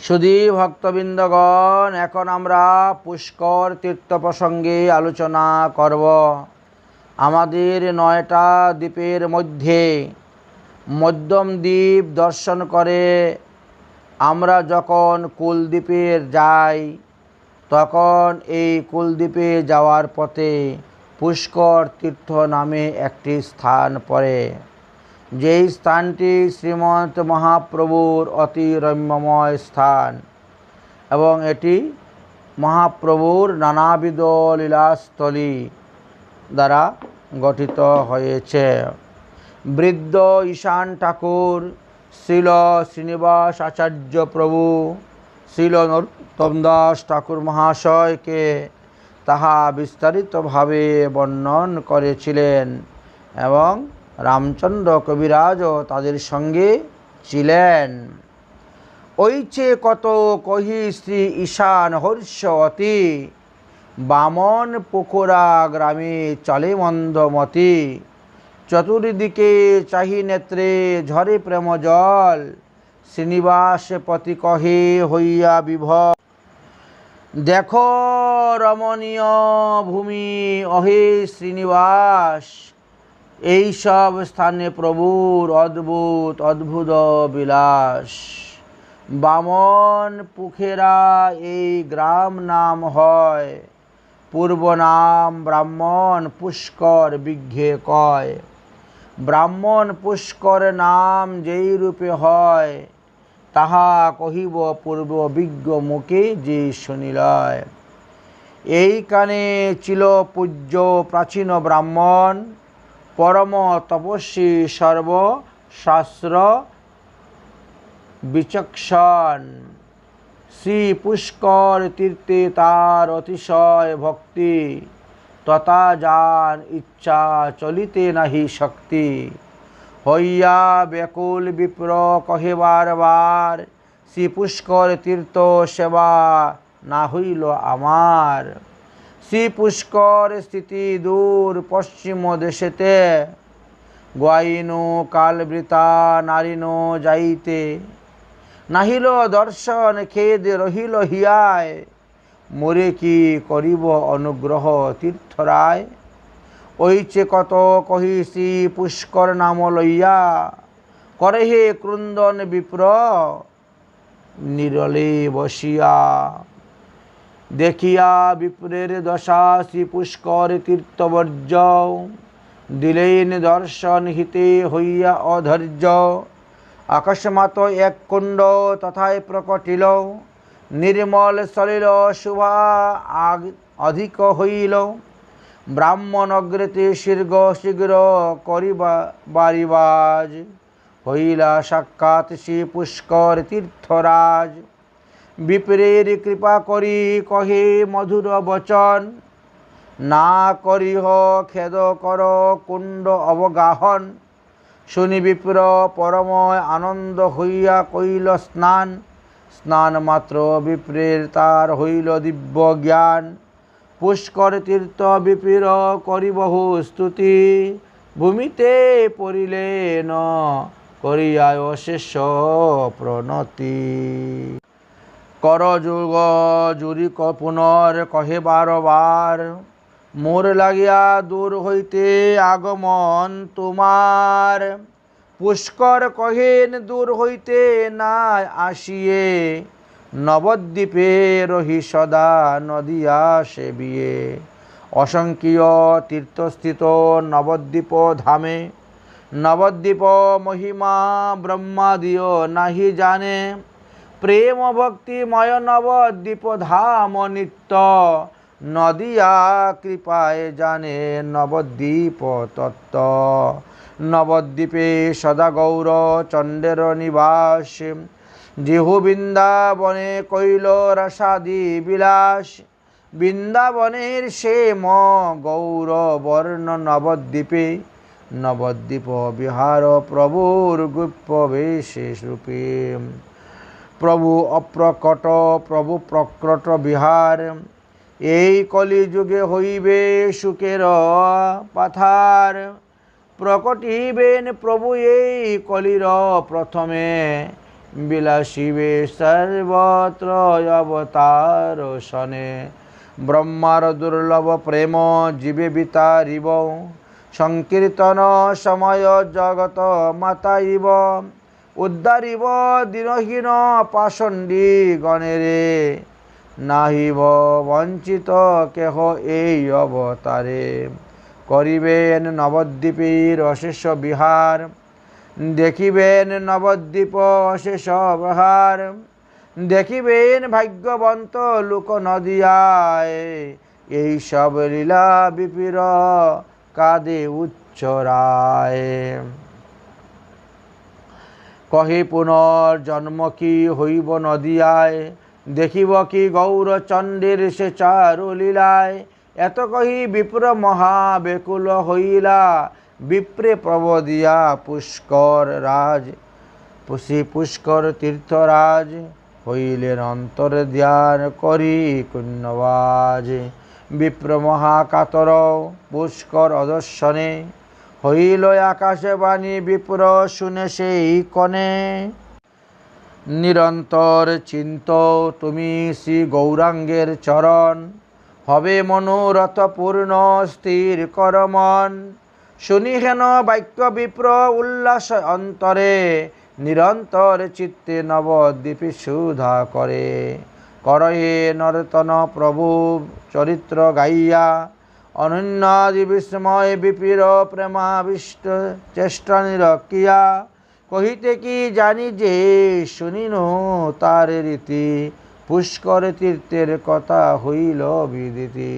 সুধী ভক্তবৃন্দগণ এখন আমরা পুষ্কর তীর্থ প্রসঙ্গে আলোচনা করব। আমাদের নয়টা দ্বীপের মধ্যে মধ্যম দ্বীপ দর্শন করে আমরা যখন কুলদ্বীপে যাই, তখন এই কুলদ্বীপে যাওয়ার পথে পুষ্কর তীর্থ নামে একটি স্থান পড়ে। যেই স্থানটি শ্রীমন্ত মহাপ্রভুর অতি রম্যময় স্থান এবং এটি মহাপ্রভুর নানাবিধ লীলাস্থলী দ্বারা গঠিত হয়েছে। বৃদ্ধ ঈশান ঠাকুর শিল শ্রীনিবাস আচার্য প্রভু শিল নরোত্তম দাস ঠাকুর মহাশয়কে তাহা বিস্তারিতভাবে বর্ণন করেছিলেন এবং রামচন্দ্র কবিরাজও তাদের সঙ্গে ছিলেন। ওইছে কত কহি শ্রী ঈশান হর্ষবতী বামন পুকুরা গ্রামে চলে মন্দমতি। চতুর্দিকে চাহি নেত্রে ঝরে প্রেম জল, শ্রীনিবাস পতি কহে হইয়া বিভ দেখো রমণীয় ভূমি, অহে শ্রীনিবাস এই সব স্থানে প্রভুর অদ্ভুত অদ্ভুত বিলাস। বামন পুখেরা এই গ্রাম নাম হয়, পূর্ব নাম ব্রাহ্মণ পুষ্কর বিঘ্যে কয়। ব্রাহ্মণ পুষ্কর নাম যেই রূপে হয়, তাহা কহিব পূর্ব বিজ্ঞ মুখে যে শুনিলয়। এইখানে ছিল পূজ্য প্রাচীন ব্রাহ্মণ পরম তপস্বী সর্বশাস্ত্র বিচক্ষণ। শ্রী পুষ্কর তীর্থে তার অতিশয় ভক্তি, তথা যান ইচ্ছা চলিতে নাহি শক্তি। হইয়া ব্যাকুল বিপ্র কহেবার বার শ্রী পুষ্কর তীর্থ সেবা না হইল আমার। শ্রী পুষ্কর স্থিতি দূর পশ্চিম দেশেতে। গোয়াইনু কালবৃতা নারিনু যাইতে। নাহিল দর্শন খেদ রহিল হিয়ায়। মোরে কি করিব অনুগ্রহ তীর্থরায়? ওইচে কত কহি শ্রী পুষ্কর নাম লইয়া। করে হে ক্রুন্দন বিপ্র, নিরলে বসিয়া। দেখিয়া বিপ্রের দশা শ্রী পুষ্কর তীর্থবর্জ দিলেন দর্শন হিতে হইয়া অধৈর্য। আকস্মাত এক কুণ্ড তথায় প্রকটিল। নির্মল সলিল শুভা আগ অধিক হইল। ব্রাহ্মণ অগ্রেতে শীর্ঘ শীঘ্র করিবা বারিবাজ হইলা সাক্ষাৎ শ্রী পুষ্কর তীর্থরাজ। বিপ্রের কৃপা করি, কহে মধুর বচন। না করিহ খেদ কর, কুণ্ড অবগাহন। শুনি বিপ্র, পরময় আনন্দ হইয়া কইল স্নান। স্নান মাত্র বিপ্রের তার হইল দিব্য জ্ঞান। পুষ্কর তীর্থ বিপির করি বহু স্তুতি। ভূমিতে পড়িলেন করিয়ায় অশেষ প্রণতি। কর যুগ জুরি ক পুনর কহে বারবার মোর লাগিয়া দূর হইতে আগমন তোমার। পুষ্কর কহেন দূর হইতে না আসিয়ে। নবদ্বীপে রহি সদা নদিয়া সেবিয়ে অসংখ্য তীর্থস্থিত নবদ্বীপ ধামে। নবদ্বীপ মহিমা ব্রহ্মাদিও নাহি জানে। প্রেম ভক্তিময় নবদ্বীপ ধাম নিত্য। নদিয়া কৃপায় জানে নবদ্বীপ তত্ত্ব। নবদ্বীপে সদা গৌর চণ্ডের নিবাস। যেহু বৃন্দাবনে কৈল রসাদি বিলাস। বৃন্দাবনের সে ম গৌর বর্ণ নবদ্বীপে। নবদ্বীপ বিহার প্রভুর গুপ্য বিশেষ রূপে। প্রভু অপ্রকট, প্রভু প্রকট বিহার। এই কলিযুগে হইবে সুখের পাথার। প্রকটিবেন প্রভু এই কলির প্রথমে। বিলাসিবে সর্বত্র অবতার শনে। ব্রহ্মার দুর্লভ প্রেম জীবে বিতারিব। সংকীর্তন সময় জগত মাতাইব। উদ্ধারিব দিনহীন পাষণ্ডী গণেরে, নাহিব বঞ্চিত কেহ এই অবতারে। করিবেন নবদ্বীপের অশেষ বিহার, দেখিবেন নবদ্বীপ অশেষ বিহার দেখিবেন ভাগ্যবন্ত লোক নদিয়ায়। এই সব লীলা বিপির কাদে উচ্চরায় কহে পুনর্জন্ম কি হইব নদিয়ায়? দেখিব কি গৌরচণ্ডের সে চারু লীলায়? এত কহি বিপ্র মহাবেকুল হইলা। বিপ্রে প্রবদিয়া পুষ্কর রাজ। পুষি পুষ্কর তীর্থরাজ। হইলেন অন্তর ধ্যান করি কুণ্যবাজ। বিপ্র মহাকাতর পুষ্কর অদর্শনে। হইল আকাশে বাণী বিপ্র শুনে সেই কনে নিরন্তর চিন্ত তুমি শ্রী গৌরাঙ্গের চরণ। হবে মনোরথ পূর্ণ স্থির করমন। শুনি হেন বাক্য বিপ্র উল্লাস অন্তরে। নিরন্তর চিত্তে নবদ্বীপে সুধা করে। করহে নর্তন প্রভু চরিত্র গাইয়া অনন্যাদি বিস্ময় বিপির প্রেমাবিষ্ট চেষ্টা নিরকিয়া কহিতে কি জানি যে, শুনিনু তার রীতি, পুষ্কর তীর্থের কথা হইল বিদিতি।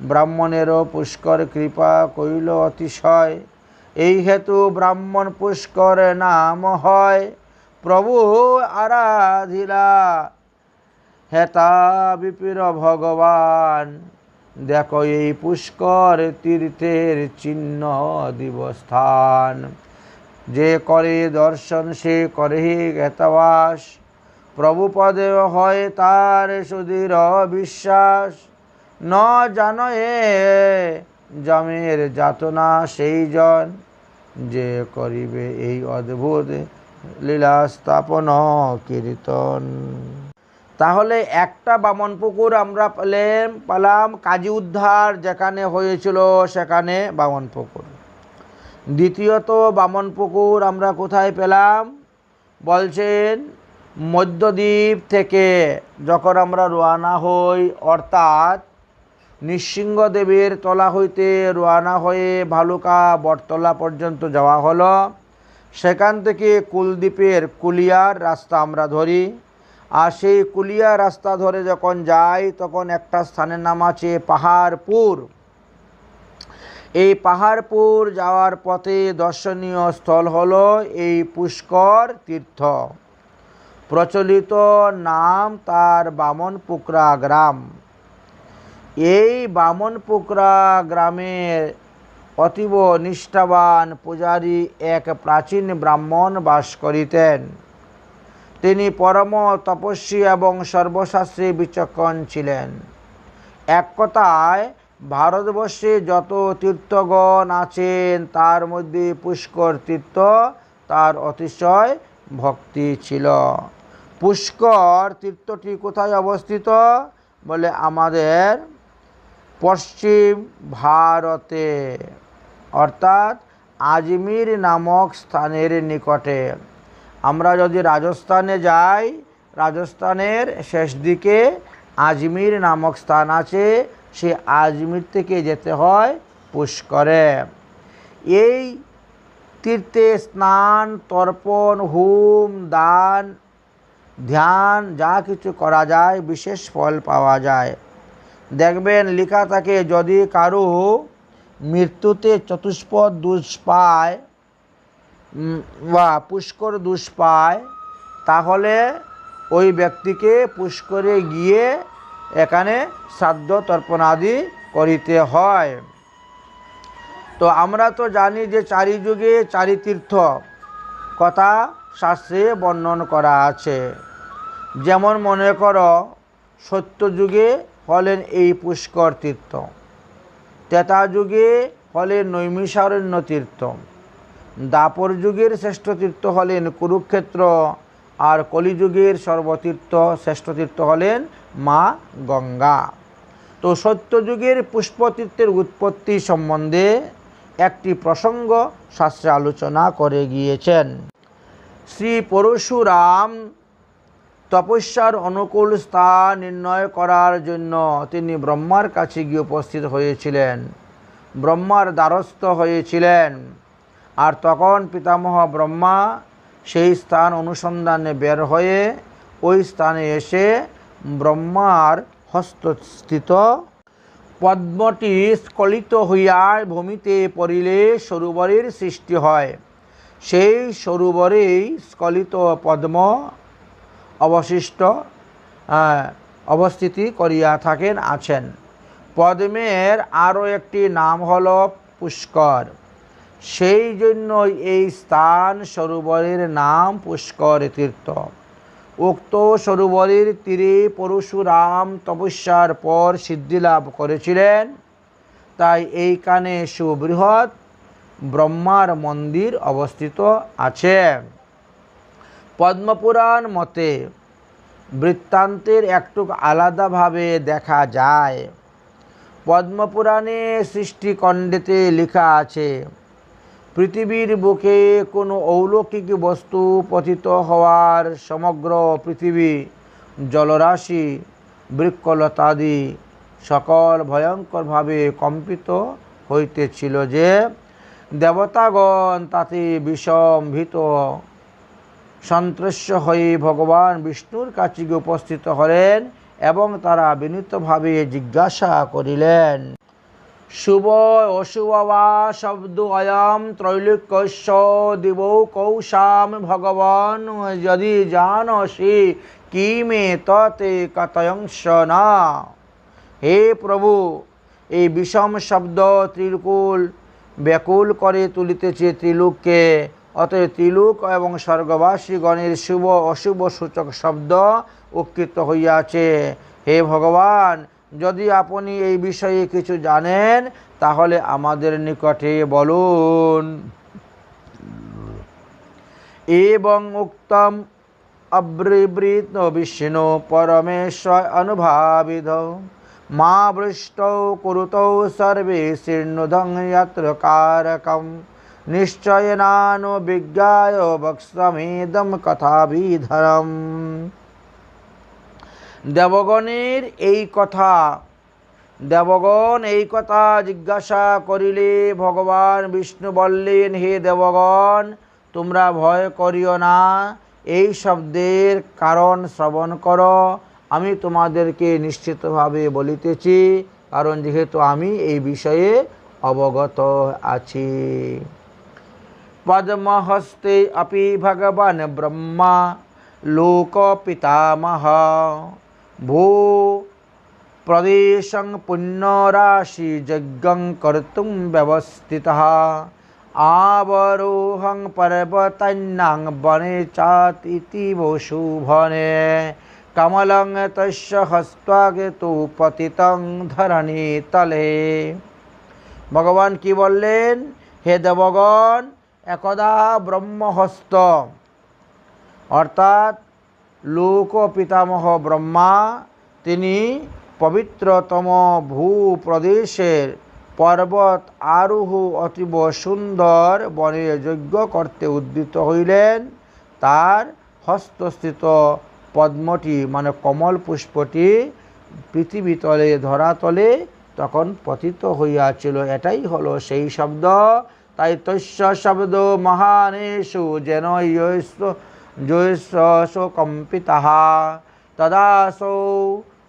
ব্রাহ্মণেরও পুষ্কর কৃপা কইল অতিশয়, এই হেতু ব্রাহ্মণ পুষ্কর নাম হয়। প্রভু আরাধিলা, হেতা বিপির ভগবান। দেখো এই পুষ্কর তীর্থের চিহ্ন দিবস্থান। যে করে দর্শন, সে করে জ্ঞাতবাস। প্রভুপদে হয় তার সুদৃঢ় বিশ্বাস। ন জানো এ জমের যাতনা সেই জন। যে করিবে এই অদ্ভুত লীলা স্থাপন কীর্তন। তাহলে একটা বামন পুকুর আমরা পেলাম পেলাম কাজী উদ্ধার যেখানে হয়েছিল সেখানে বামন পুকুর। দ্বিতীয়ত বামন পুকুর আমরা কোথায় পেলাম? বলছেন মধ্যদ্বীপ থেকে যখন আমরা রোয়ানা হই, অর্থাৎ নৃসিংহদেবের তলা হইতে রোয়ানা হয়ে ভালুকা বটতলা পর্যন্ত যাওয়া হলো। সেখান থেকে কুলদ্বীপের কুলিয়ার রাস্তা আমরা ধরি। আর সেই কুলিয়া রাস্তা ধরে যখন যাই, তখন একটা স্থানের নাম আছে পাহাড়পুর। এই পাহাড়পুর যাওয়ার পথে দর্শনীয় স্থল হলো এই পুষ্কর তীর্থ। প্রচলিত নাম তার বামনপুকরা গ্রাম। এই বামনপুকরা গ্রামের অতীব নিষ্ঠাবান পূজারী এক প্রাচীন ব্রাহ্মণ বাস করিতেন। তিনি পরম তপস্বী এবং সর্বশাস্ত্রী বিচক্ষণ ছিলেন। এক কথায়, ভারতবর্ষে যত তীর্থগণ আছেন, তার মধ্যে পুষ্কর তীর্থ তার অতিশয় ভক্তি ছিল। পুষ্কর তীর্থটি কোথায় অবস্থিত? বলে আমাদের পশ্চিম ভারতে, অর্থাৎ আজমির নামক স্থানের নিকটে। আমরা যদি রাজস্থানে যাই, রাজস্থানের শেষ দিকে আজমির নামক স্থান আছে, সে আজমির থেকে যেতে হয় পুষ্করে। এই তীর্থে স্নান, তর্পণ, হুম, দান, ধ্যান, যা কিছু করা যায়, বিশেষ ফল পাওয়া যায়। দেখবেন লেখা থাকে, যদি কারও মৃত্যুতে চতুষ্পদ দুষ পায় বা পুষ্কর দুষ পায়, তাহলে ওই ব্যক্তিকে পুষ্করে গিয়ে এখানে শ্রাদ্ধ তর্পণাদি করিতে হয়। তো আমরা তো জানি যে চারি যুগে চারি তীর্থ কথা শাস্ত্রে বর্ণন করা আছে। যেমন মনে করো, সত্যযুগে হলেন এই পুষ্কর তীর্থ তেতা যুগে হলেন নৈমিষারণ্য তীর্থ। দাপর যুগের শ্রেষ্ঠ তীর্থ হলেন কুরুক্ষেত্র আর কলিযুগের সর্বতীর্থ শ্রেষ্ঠ তীর্থ হলেন মা গঙ্গা। তো সত্যযুগের পুষ্পতীর্থের উৎপত্তি সম্বন্ধে একটি প্রসঙ্গ শাস্ত্রে আলোচনা করে গিয়েছেন। শ্রী পরশুরাম তপস্যার অনুকূল স্থান নির্ণয় করার জন্য তিনি ব্রহ্মার কাছে গিয়ে উপস্থিত হয়েছিলেন। ব্রহ্মার দ্বারস্থ হয়েছিলেন। আর তখন পিতামহ ব্রহ্মা সেই স্থান অনুসন্ধানে বের হয়ে ওই স্থানে এসে ব্রহ্মার হস্তস্থিত পদ্মটি স্খলিত হইয়া ভূমিতে পড়িলে সরোবরের সৃষ্টি হয়। সেই সরোবরেই স্খলিত পদ্ম অবশিষ্ট অবস্থিতি করিয়া থাকেন, আছেন। পদ্মের আরও একটি নাম হল পুষ্কর। সেই জন্যই এই স্থান সরোবরের নাম পুষ্কর তীর্থ উক্ত সরোবরের তীরে পরশুরাম তপস্যার পর সিদ্ধিলাভ করেছিলেন। তাই এইখানে সুবৃহৎ ব্রহ্মার মন্দির অবস্থিত আছে। পদ্মপুরাণ মতে বৃত্তান্তের একটু আলাদাভাবে দেখা যায়। পদ্মপুরাণে সৃষ্টিকণ্ডেতে লেখা আছে পৃথিবীর বুকে কোনো অলৌকিক বস্তু পতিত হওয়ার সমগ্র পৃথিবী, জলরাশি, বৃক্ষলতাদি সকল ভয়ঙ্করভাবে কম্পিত হইতেছিল যে দেবতাগণ তাতে বিষম্ভিত। সন্ত্রস্য হয়ে ভগবান বিষ্ণুর কাছে উপস্থিত হলেন এবং তারা বিনীতভাবে জিজ্ঞাসা করিলেন। শুভ অশুভ বা শব্দ অয়ম ত্রৈলোক্যস্য দিব কৌশাম ভগবান। যদি জানসি কি মে ততে কতয়ংশ না। হে প্রভু, এই বিষম শব্দ ত্রিকুল ব্যাকুল করে তুলিতেছে ত্রিলোককে। অতএব ত্রিলোক এবং স্বর্গবাসীগণের শুভ অশুভ সূচক শব্দ উৎকৃত হইয়াছে। হে ভগবান যদি আপনি এই বিষয়ে কিছু জানেন, তাহলে আমাদের নিকটে বলুন। এবং উক্তম অব্রিবৃত বিষ্ণু পরমেশ্বর অনুভাবিত, মা বৃষ্ট কুরুত সর্বে শীর্ণুধং যত্র কারকম বিজ্ঞায় বক্সমীদম কথাবিধরম। দেবগণের এই কথা। দেবগণ এই কথা জিজ্ঞাসা করিলে ভগবান বিষ্ণু বললেন, হে দেবগণ, তোমরা ভয় করিও না। এই শব্দের কারণ শ্রবণ করো। আমি তোমাদেরকে নিশ্চিতভাবে বলিতেছি, কারণ যেহেতু আমি এই বিষয়ে অবগত আছি। পদ্মহস্তে অপি ভগবান ব্রহ্মা লোক পিতামহ ভূ প্রদেশং পুণ্যরাশি যজ্ঞং কর্তুম ব্যবস্থিত আবরোহং পর্বতন্যাং বনে চাতিথি বসুভনে কমলং তস্য হস্তাগেতু পতিতং ধরণী তলে ভগবান কি বললেন হে দেবগণ একদা ব্রহ্মহস্ত অর্থাৎ লোক পিতামহ ব্রহ্মা, তিনি পবিত্রতম ভূপ্রদেশের পর্বত আরোহ অতীব সুন্দর বনে যজ্ঞ করতে উদ্যত হইলেন। তার হস্তস্থিত পদ্মটি মানে কমল পুষ্পটি পৃথিবী তলে ধরাতলে তখন পতিত হইয়াছিল। এটাই হলো সেই শব্দ। তাই তস্য শব্দ মহানেশু যেন জয়স্ব কম্পিতা তদাসৌ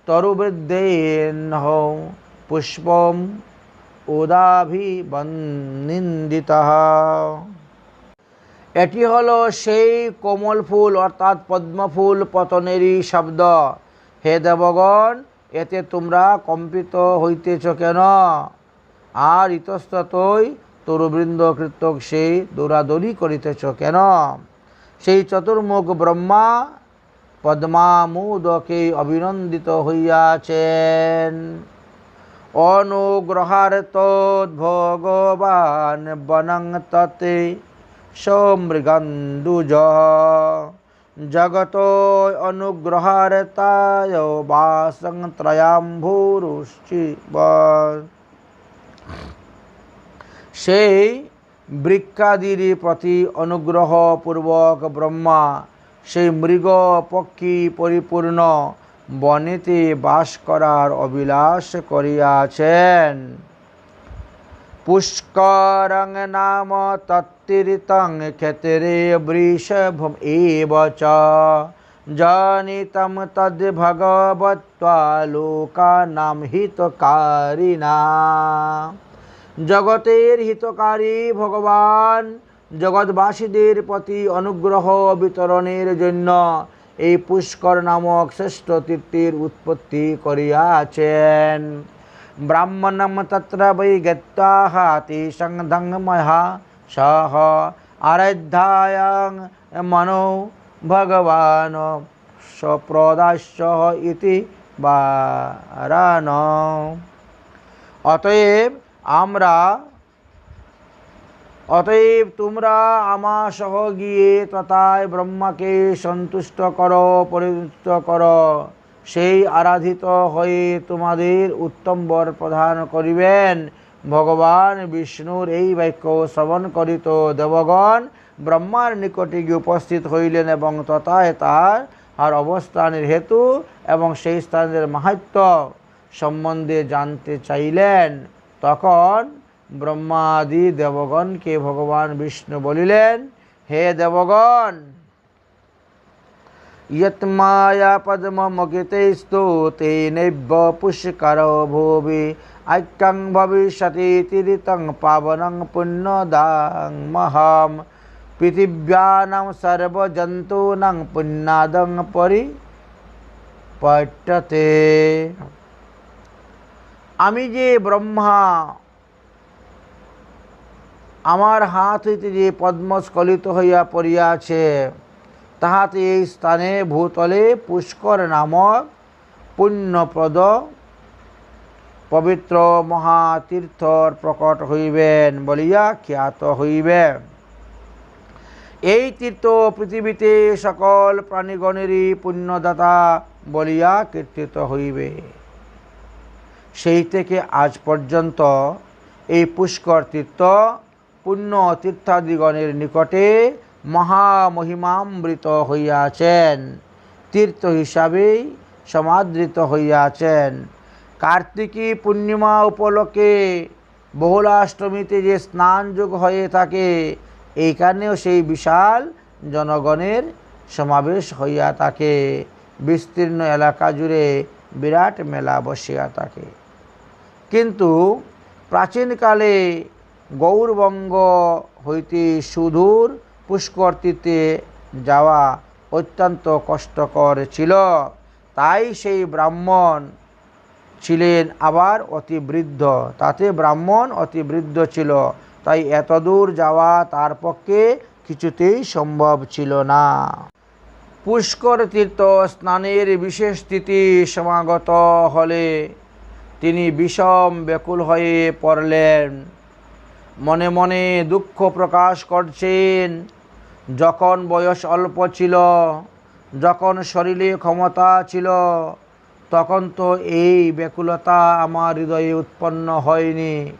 তরুবৃদ্ধেন পুষ্পম উদাভিবন্দিত এটি হলো সেই কোমল ফুল অর্থাৎ পদ্মফুল পতনেরই শব্দ হে দেবগণ এতে তোমরা কম্পিত হইতেছ কেন আর ইতস্ততই তরুবৃন্দ কৃতক সেই দৌড়াদৌড়ি করিতেছ কেন সেই চতুর্মুখ ব্রহ্মা পদ্মামুদকে অভিনন্দিত হইয়াছেন। অনুগ্রহার্ত ভগবান বনং ততে সমৃগন্ধুজ জগত অনুগ্রহারতায় বাসং ত্রয়াম্ভুরুশ্চিব। সেই বৃক্ষাদির প্রতি অনুগ্রহপূর্বক ব্রহ্মা, সেই মৃগ পক্ষী পরিপূর্ণ বনেতে বাস করার অভিলাষ করিয়াছেন। পুষ্করং নাম তত্তীর্তং ক্ষেত্রে বৃষভম এব চ। জনিতম তদ ভগবত্বা লোকানাম হিতকারিণা জগতের হিতকারী ভগবান, জগৎবাসীদের প্রতি অনুগ্রহ বিতরণের জন্য এই পুষ্কর নামক শ্রেষ্ঠ তীর্থের উৎপত্তি করিয়াছেন। ব্রাহ্মণম তত্র বৈ তেষং ধঙ্গমহা সহ আরাধ্যায়ং মনো ভগবান সপ্রদাস্য ইতি বারান অতএব আমরা অতএব তোমরা আমার সহ গিয়ে তথায় ব্রহ্মাকে সন্তুষ্ট করো, পরিতুষ্ট করো। সেই আরাধিত হয়ে তোমাদের উত্তম বর প্রদান করিবেন। ভগবান বিষ্ণুর এই বাক্য শ্রবণ করিত দেবগণ ব্রহ্মার নিকটে গিয়ে উপস্থিত হইলেন এবং তথায় তার আর অবস্থানের হেতু এবং সেই স্থানের মাহাত্ম সম্বন্ধে জানতে চাইলেন। तक ब्रह्मादि देवगण के भगवान विष्णु बोल हे देवगण यत्माया पद्म मकित स्तुते नैव पुष्कर भूवि ऐक्यंग भविष्यति तीरितंग पावनंग पुण्यदांग महाम पृथिव्यानम सर्वजंतूना पुण्यादंग परिपटते আমি যে ব্রহ্মা, আমার হাত হইতে যে পদ্মস্খলিত হইয়া পড়িয়াছে, তাহাতে এই স্থানে ভূতলে পুষ্কর নামক পুণ্যপ্রদ পবিত্র মহাতীর্থর প্রকট হইবেন বলিয়া খ্যাত হইবে এই তীর্থ পৃথিবীতে সকল প্রাণীগণেরই পুণ্যদাতা বলিয়া কীর্তিত হইবে। সেই থেকে আজ পর্যন্ত এই পুষ্কর তীর্থ পুণ্য তীর্থাদিগণের নিকটে মহামহিমামৃত হইয়াছেন। তীর্থ হিসাবেই সমাদৃত হইয়াছেন। কার্তিকী পূর্ণিমা উপলক্ষে বহুলাষ্টমীতে যে স্নানযোগ হয়ে থাকে, এইখানেও সেই বিশাল জনগণের সমাবেশ হইয়া থাকে। বিস্তীর্ণ এলাকা জুড়ে বিরাট মেলা বসিয়া থাকে। কিন্তু প্রাচীনকালে গৌরবঙ্গ হইতে সুদূর পুষ্করটিতে যাওয়া অত্যন্ত কষ্টকর ছিল। তাই সেই ব্রাহ্মণ ছিলেন আবার অতি বৃদ্ধ। তাতে ব্রাহ্মণ অতি বৃদ্ধ ছিল। তাই এতদূর যাওয়া তার পক্ষে কিছুতেই সম্ভব ছিল না। পুষ্কর তীর্থ স্নানের বিশেষ স্থিতি সমাগত হলে তিনি বিষম ব্যাকুল হয়ে পড়লেন। মনে মনে দুঃখ প্রকাশ করছেন। যখন বয়স অল্প ছিল, যখন শরীরে ক্ষমতা ছিল, তখন তো এই ব্যাকুলতা আমার হৃদয়ে উৎপন্ন হয়নি।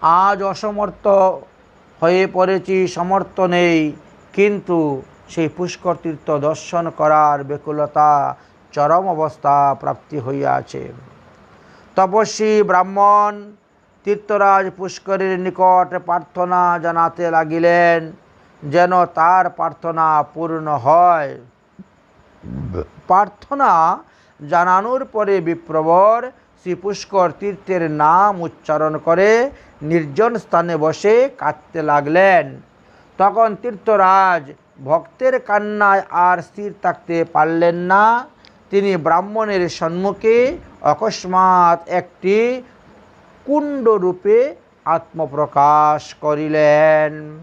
আজ অসমর্থ হয়ে পড়েছি, সমর্থ নেই। কিন্তু সেই পুষ্কর তীর্থ দর্শন করার ব্যাকুলতা চরম অবস্থা প্রাপ্তি হইয়াছে। তপস্বী ব্রাহ্মণ তীর্থরাজ পুষ্করের নিকট প্রার্থনা জানাতে লাগিলেন, যেন তার প্রার্থনা পূর্ণ হয়। প্রার্থনা জানানোর পরে বিপ্রবর শ্রী পুষ্কর তীর্থের নাম উচ্চারণ করে নির্জন স্থানে বসে কাঁদতে লাগলেন। তখন তীর্থরাজ ভক্তের কান্নায় আর স্থির থাকতে পারলেন না। তিনি ব্রাহ্মণের সম্মুখে অকস্মাৎ একটি কুণ্ড রূপে আত্মপ্রকাশ করিলেন।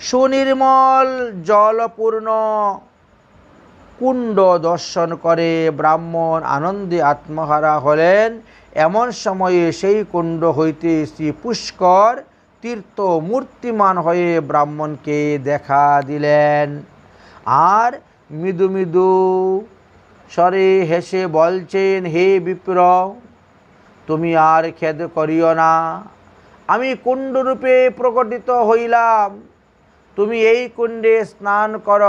সুনির্মল, জলপূর্ণ কুণ্ড দর্শন করে ব্রাহ্মণ আনন্দে আত্মহারা হলেন। এমন সময়ে সেই কুণ্ড হইতে শ্রী পুষ্কর তীর্থ মূর্তিমান হয়ে ব্রাহ্মণকে দেখা দিলেন। আর মৃদু মৃদু স্বরে হেসে বলছেন, হে বিপ্র তুমি আর খেদ করিও না। আমি কুণ্ডরূপে প্রকটিত হইলাম। তুমি এই কুণ্ডে স্নান কর,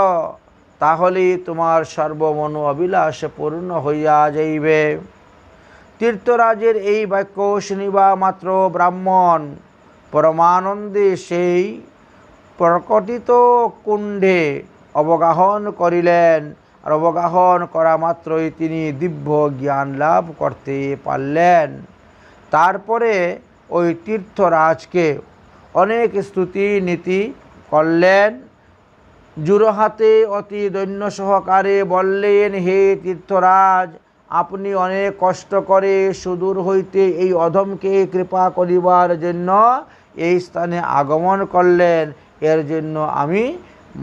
তাহলে তোমার সর্বমন অবিলাস পূর্ণ হইয়া যাইবে। তীর্থরাজের এই বাক্য শুনিবা মাত্র ব্রাহ্মণ। পরমানন্দে সেই প্রকটিত কুণ্ডে অবগাহন করিলেন। আর অবগাহন করা মাত্রই তিনি দিব্য জ্ঞান লাভ করতে পারলেন। তারপরে ওই তীর্থরাজকে অনেক স্তুতি নীতি করলেন। জুরহাতে অতি দৈন্য সহকারে বললেন, হে তীর্থরাজ, আপনি অনেক কষ্ট করে সুদূর হইতে এই অধমকে কৃপা করিবার জন্য এই স্থানে আগমন করলেন। এর জন্য আমি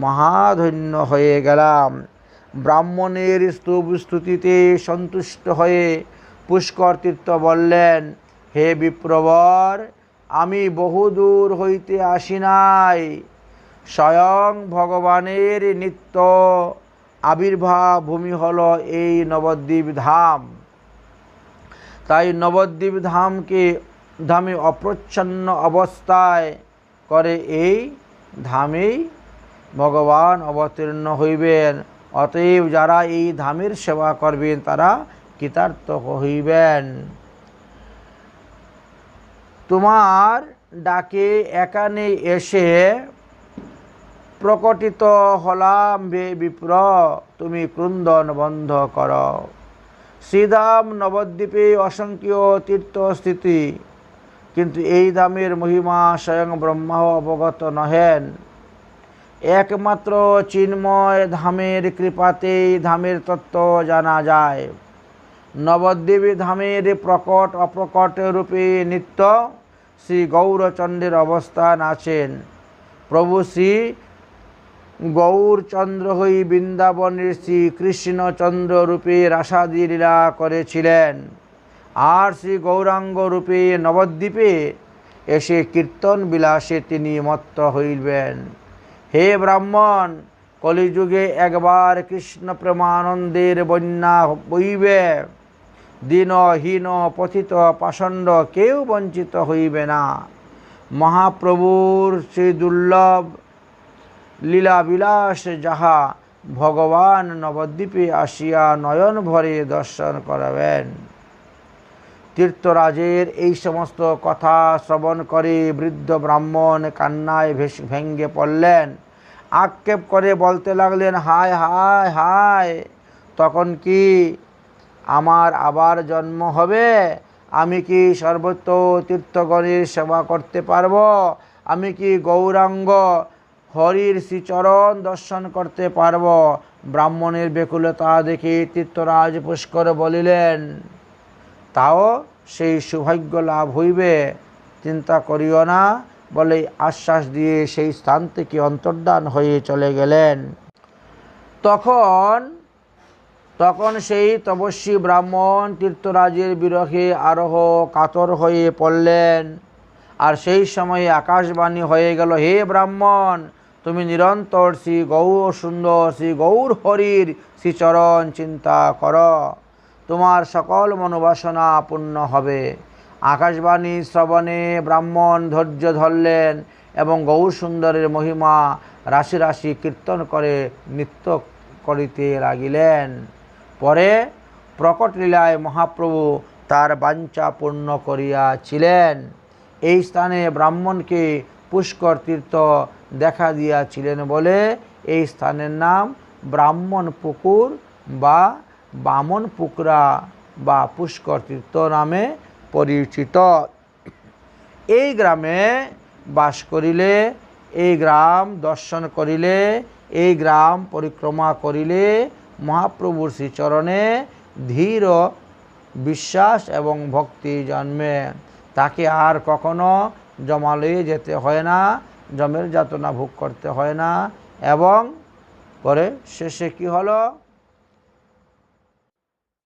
মহাধন্য হয়ে গেলাম। ব্রাহ্মণের স্তুপ স্তুতিতে সন্তুষ্ট হয়ে পুষ্কর তীর্থ বললেন, হে বিপ্রবর, আমি বহুদূর হইতে আসি নাই। স্বয়ং ভগবানের নিত্য আবির্ভাব ভূমি হল এই নবদ্বীপ ধাম। তাই নবদ্বীপ ধামকে, ধামে অপ্রচ্ছন্ন অবস্থায় করে এই ধামেই ভগবান অবতীর্ণ হইবেন। অতএব যারা এই ধামের সেবা করবেন, তারা কৃতার্থ হইবেন। তোমার ডাকে একানে এসে প্রকটিত হলাম বে বিপ্র, তুমি ক্রন্দন বন্ধ কর। শ্রীধাম নবদ্বীপে অসংখ্য তীর্থস্থিতি কিন্তু এই ধামের মহিমা স্বয়ং ব্রহ্মা অবগত নহেন। একমাত্র চিন্ময় ধামের কৃপাতেই ধামের তত্ত্ব জানা যায়। নবদ্বীপ ধামের প্রকট অপ্রকট রূপে নিত্য শ্রী গৌরচন্দ্রের অবস্থান আছেন। প্রভু শ্রী গৌরচন্দ্র হই বৃন্দাবনের শ্রী কৃষ্ণচন্দ্র রূপে রাসাদি লীলা করেছিলেন। আর শ্রী গৌরাঙ্গ রূপে নবদ্বীপে এসে কীর্তন বিলাসে তিনি মত্ত হইবেন। হে ব্রাহ্মণ, কলিযুগে একবার কৃষ্ণ প্রেমানন্দের বন্যা বইবে। দীনহীন পথিত পাষণ্ড কেউ বঞ্চিত হইবে না। মহাপ্রভুর শ্রী দুর্লভ লীলাবিলাস যাহা ভগবান নবদ্বীপে আসিয়া নয়ন ভরে দর্শন করাবেন। তীর্থরাজের এই সমস্ত কথা শ্রবণ করে বৃদ্ধ ব্রাহ্মণ কান্নায় ভেঙ্গে পড়লেন। আক্ষেপ করে বলতে লাগলেন, হায় হায় হায়, তখন কি আমার আবার জন্ম হবে? আমি কি সর্বত্র তীর্থগণের সেবা করতে পারব? আমি কি গৌরাঙ্গ হরির শ্রীচরণ দর্শন করতে পারব? ব্রাহ্মণের বেকুলতা দেখে তীর্থরাজ পুষ্কর বলিলেন, তাও সেই সৌভাগ্য লাভ হইবে, চিন্তা করিও না। বলে, আশ্বাস দিয়ে সেই স্থান থেকে অন্তর্ধান হয়ে চলে গেলেন। তখন তখন সেই তপস্বী ব্রাহ্মণ তীর্থরাজের বিরহে আরোহ কাতর হয়ে পড়লেন। আর সেই সময়ে আকাশবাণী হয়ে গেল, হে ব্রাহ্মণ, তুমি নিরন্তর শ্রী গৌর সুন্দর, শ্রী গৌর হরির শ্রীচরণ চিন্তা কর। তোমার সকল মনোবাসনা পূর্ণ হবে। আকাশবাণী, শ্রবণে, ব্রাহ্মণ ধৈর্য ধরলেন এবং গৌর সুন্দরের মহিমা রাশি রাশি কীর্তন করে নৃত্য করিতে লাগিলেন। পরে প্রকট লীলায় মহাপ্রভু তার বাঞ্ছা পূর্ণ করিয়াছিলেন। এই স্থানে ব্রাহ্মণকে পুষ্কর তীর্থ দেখা দিয়াছিলেন বলে এই স্থানের নাম ব্রাহ্মণ পুকুর বা বামন পুকুরা বা পুষ্কর তীর্থ নামে পরিচিত। এই গ্রামে বাস করিলে, এই গ্রাম দর্শন করিলে, এই গ্রাম পরিক্রমা করিলে মহাপ্রভুর শ্রীচরণে ধীর বিশ্বাস এবং ভক্তি জন্মে। তাকে আর কখনো জমালয়ে যেতে হয় না, জমের যাতনা ভোগ করতে হয় না এবং পরে শেষে কি হলো?